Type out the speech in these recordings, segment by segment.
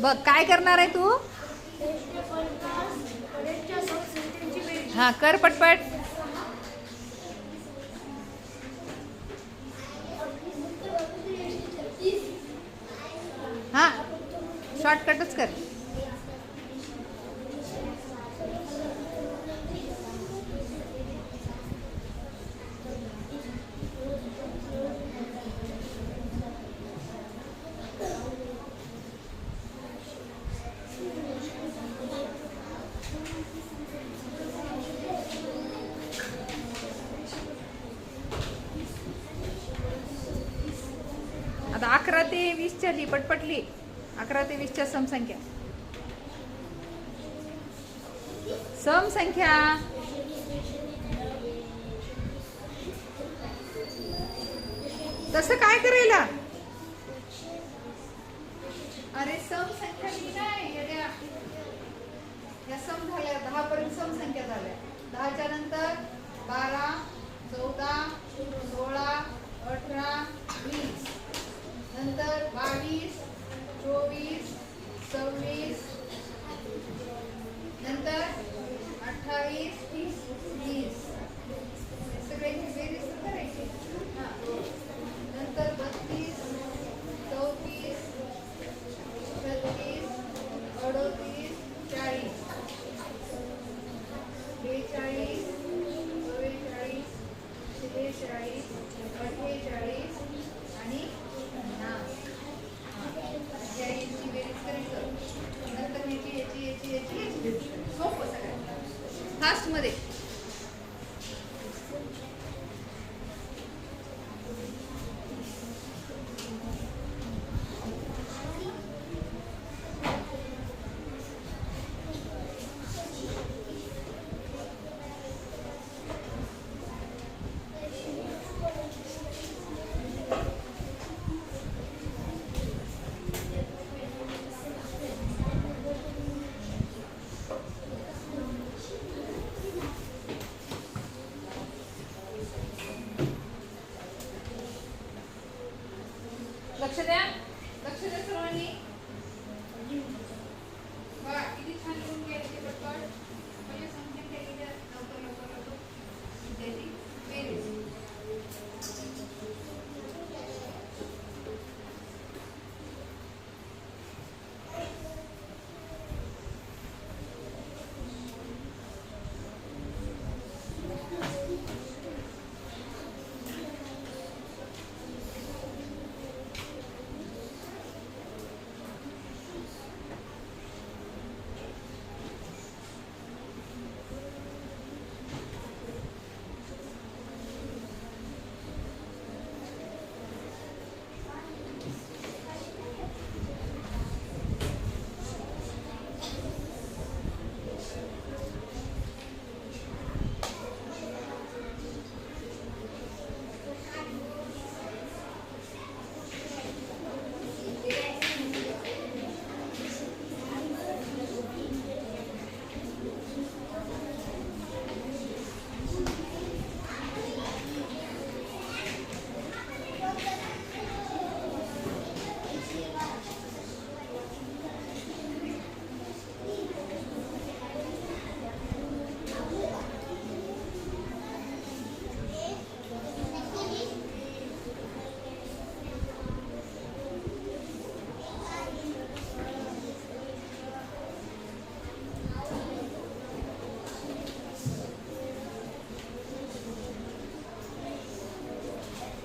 बघ काय करणार आहे तू? हा कर पटपट. हा शॉर्टकटच कर आता अकरा ते वीसच्या लिही पटपटली अकरा ते वीसच्या समसंख्या. समसंख्या. तसं काय करायला? अरे समसंख्या नाही या सम झाल्या दहा पर्यंत समसंख्या झाल्या. दहाच्या नंतर बारा चौदा सोळा is this, this. So when you say this.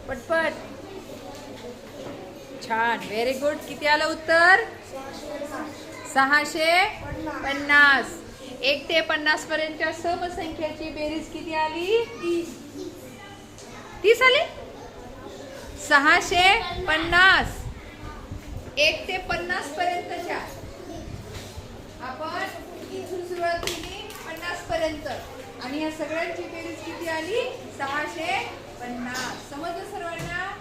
पटपट. छान. व्हेरी गुड किती आलं उत्तर? सहाशे पन्नास. एक ते पन्नास पर्यंतच्या समसंख्याची बेरीज किती आली? तीस आली? सहाशे पन्नास. एक ते पन्नास पर्यंतच्या. आपण इथून सुरुवात केली पन्नास पर्यंत. आणि या सगळ्यांची बेरीज किती आली? सहाशे पन्नास. समजलं सर्वांना?